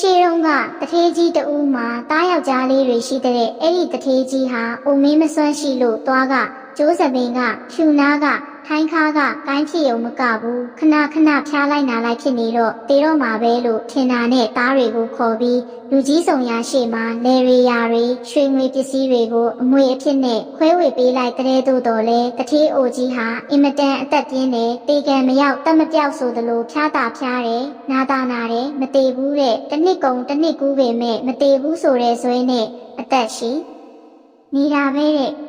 ရှိတုန်းကတထေးကြီးတဦးမှာတားယောက်ျားလေးတွေရှိတဲ့အဲ့ဒီတထေးကြီးဟာအုံမင်းမစွမ်းရှိလို့သွားကကျိုးစပင်ကဖြူနာက ထိုင်းခါကကိုင်းဖြစ်ုံမကဘူးခဏခဏဖျားလိုက်နာလိုက်ဖြစ်နေတော့တေတော့မှာပဲလို့ထင်တာနဲ့တားတွေကိုခေါ်ပြီးလူကြီးဆောင်ရာရှိမှလေရီယာတွေရွှေငွေပစ္စည်းတွေကိုအမွေအဖြစ်နဲ့ခွဲဝေပေးလိုက်တဲ့တို့တော်လဲတထေးအိုကြီးဟာအင်မတန်အသက်ပြင်းတယ်တေကံမရောက်တတ်မပြောက်ဆိုသလိုဖျားတာဖျားတယ်နာတာနာတယ်မတေဘူးတဲ့တစ်နှစ်ကုန်တစ်နှစ်ကူးပေမဲ့မတေဘူးဆိုတဲ့ဇွဲနဲ့အသက်ရှိနေတာပဲတဲ့အဲ့ဒီ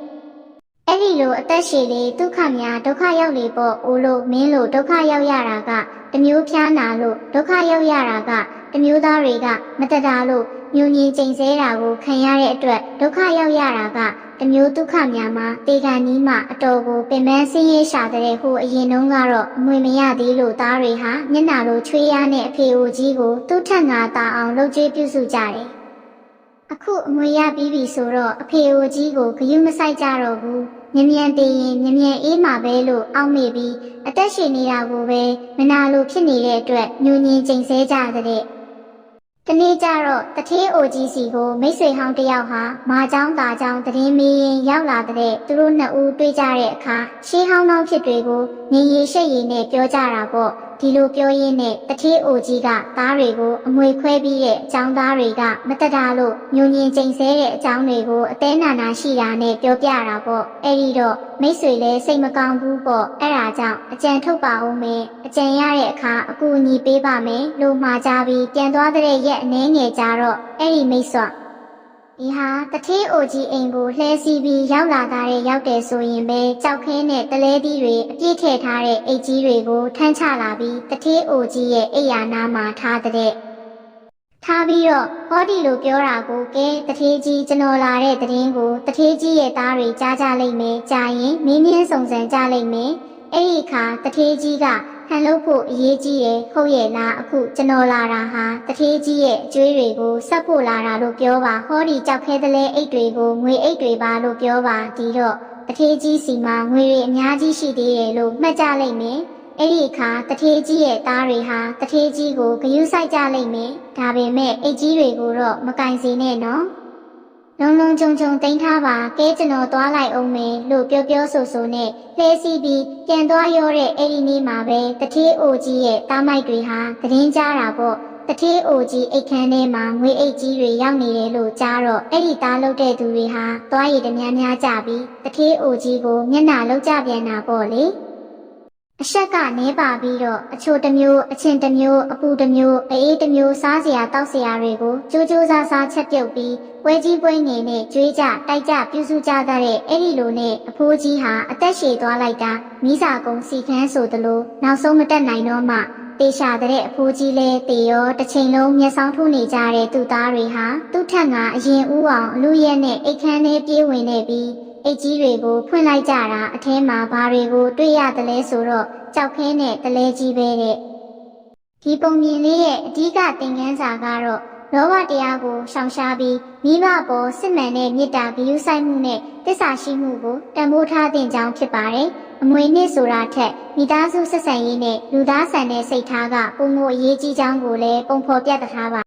လိုအသက်ရှည်လေးဒုက္ခများဒုက္ခရောက်လေပေါ့အိုးလို့မင်းလို့ဒုက္ခရောက်ရတာကတစ်မျိုးဖျားနာလို့ဒုက္ခရောက်ရတာကတစ်မျိုးသားတွေကမတတာလို့ညူညင်ချိန်ဆတာကိုခံရတဲ့အတွက်ဒုက္ခရောက်ရတာကတစ်မျိုးဒုက္ခများမှာတေခါနီးမှအတော်ကိုပင်ပန်းဆင်းရဲရှာတဲ့ဟိုအရင်တုန်းကတော့အမွေမရသေးလို့သားတွေဟာမျက်နှာလိုချွေးရနဲ့အဖေအိုကြီးကိုသူ့ထက်ငါတာအောင်လှုပ်ကြွေးပြုစုကြတယ်အခုအမွေရပြီးပြီဆိုတော့အဖေအိုကြီးကိုဂယုမဆိုင်ကြတော့ဘူး မြန်မြန်တည်ရင်မြန်မြန်အေးမှာပဲလို့အောက်မေ့ပြီးအသက်ရှင်နေတာကိုပဲမနာလို့ဖြစ်နေတဲ့အတွက်ညဉ့်ညင်ချိန်ဆဲကြတဲ့တနေ့ကျတော့တထေးအိုကြီးစီကိုမိတ်ဆွေဟောင်းတယောက်ဟာမာချောင်းတာချောင်းတရင်မီးရင်ရောက်လာတဲ့သူတို့နှစ်ဦးတွေ့ကြတဲ့အခါရှေးဟောင်းနှောင်းဖြစ်တွေကိုငင်ရီရှက်ရည်နဲ့ပြောကြတာပေါ့ဒီလိုပြောရင်းနဲ့တထေးအိုကြီးကသားတွေကိုအမွေခွဲပြီးတဲ့အကြောင်းသားတွေကမတတာလို့ညူညင်ချိန်ဆဲတဲ့အကြောင်းတွေကိုအသေးနာနာရှိတာနဲ့ပြောပြတာပေါ့အဲ့ဒီတော့မိတ်ဆွေလည်းစိတ်မကောင်းဘူးပေါ့အဲ့ဒါကြောင့်အကြံထုတ်ပါဦးမယ်အကြံရတဲ့အခါအကူအညီပေးပါမယ်လို့မှာကြပြီးပြန်သွားတဲ့ရက်အနှဲငယ်ကြတော့အဲ့ဒီမိတ်ဆွ ဒီဟာတထေးအိုကြီးအိမ်ကိုလှဲစီးပြီးရောက်လာတာတဲ့ရောက်တယ်ဆိုရင်ပဲကြောက်ခဲနဲ့တလဲသီးတွေအပြည့်ထည့်ထားတဲ့အိတ်ကြီးတွေကိုထမ်းချလာပြီးတထေးအိုကြီးရဲ့အိယာနာမှာထားတဲ့ထားပြီးတော့ဟောဒီလိုပြောတာကိုကဲတထေးကြီးကျွန်တော်လာတဲ့တရင်ကိုတထေးကြီးရဲ့သားတွေကြားကြလိမ့်မယ်ကြာရင်မင်းမင်းစုံစံကြလိမ့်မယ်အဲ့ဒီအခါတထေးကြီးက ဟန်လို့ဖို့အရေးကြီးရဲ့ဟုတ်ရဲ့လားအခုကျွန်တော်လာတာဟာတထေးကြီးရဲ့အကျွေးတွေကိုဆက်ဖို့လာတာလို့ပြောပါဟောဒီကြောက်ခဲတဲ့လဲအိတ်တွေကိုငွေအိတ်တွေပါလို့ပြောပါဒီတော့တထေးကြီးစီမှာငွေတွေအများကြီးရှိသေးတယ်လို့မှတ်ကြလိမ့်မယ်အဲ့ဒီအခါတထေးကြီးရဲ့သားတွေဟာတထေးကြီးကိုဂယုစိုက်ကြလိမ့်မယ်ဒါပေမဲ့အိတ်ကြီးတွေကိုတော့မကင်စေနဲ့နော် လုံလုံချုံချုံတင်ထားပါကဲကျွန်တော်သွားလိုက်အောင်မယ်လို့ပြောပြောဆိုဆိုနဲ့လှဲစီးပြီးပြန်သွားရောတဲ့အဲ့ဒီနေ့မှာပဲတထေးအိုကြီးရဲ့တားမိုက်တွေဟာသတင်းကြတာပေါ့တထေးအိုကြီးအိတ်ခမ်းထဲမှာငွေအိတ်ကြီးတွေရောက်နေတယ်လို့ကြားတော့အဲ့ဒီတားလုတ်တဲ့သူတွေဟာသွားရည်တများများကြပြီးတထေးအိုကြီးကိုမျက်နှာလောက်ကြပြန်တာပေါ့လေ အရှက်ကနေပါပြီးတော့အချိုတစ်မျိုးအချင်းတစ်မျိုးအပူတစ်မျိုးအေးတစ်မျိုးစားစရာတောက်စရာတွေကိုကြိုးကြိုးစားစားချက်ပြုတ်ပြီးပွဲကြီးပွဲငယ်နဲ့ကြွေးကြတိုက်ကြပြုစုကြတဲ့အဲ့ဒီလိုနဲ့အဖိုးကြီးဟာအသက်ရှည်သွားလိုက်တာမိစာကုံစီခန်းဆိုသလိုနောက်ဆုံးမတက်နိုင်တော့မှတေရှာတဲ့အဖိုးကြီးလဲတေရောတစ်ချိန်လုံးမျက်စောင်းထိုးနေကြတဲ့သူသားတွေဟာသူ့ထက်ကအရင်ဦးအောင်အလူရဲနဲ့အိတ်ခမ်းထဲပြေးဝင်နေပြီး အိတ်ကြီးတွေကိုဖွင့်လိုက်ကြတာအထဲမှာဘာတွေကိုတွေ့ရတယ်လဲဆိုတော့ကြောက်ခဲနဲ့တလဲကြီးပဲတဲ့ဒီပုံမြင်လေးရဲ့အဓိကသင်ခန်းစာကတော့လောဘတရားကိုရှောင်ရှားပြီးမိဘပေါ်စစ်မှန်တဲ့မေတ္တာဂရုစိုက်မှုနဲ့တစ္ဆာရှိမှုကိုတန်ဖိုးထားသင့်ကြောင်းဖြစ်ပါတယ်။အမွေနှစ်ဆိုတာထက်မိသားစုဆက်ဆံရေးနဲ့လူသားဆန်တဲ့စိတ်ထားကပုံမအရေးကြီးကြောင်းကိုလည်းပုံဖော်ပြသထားပါ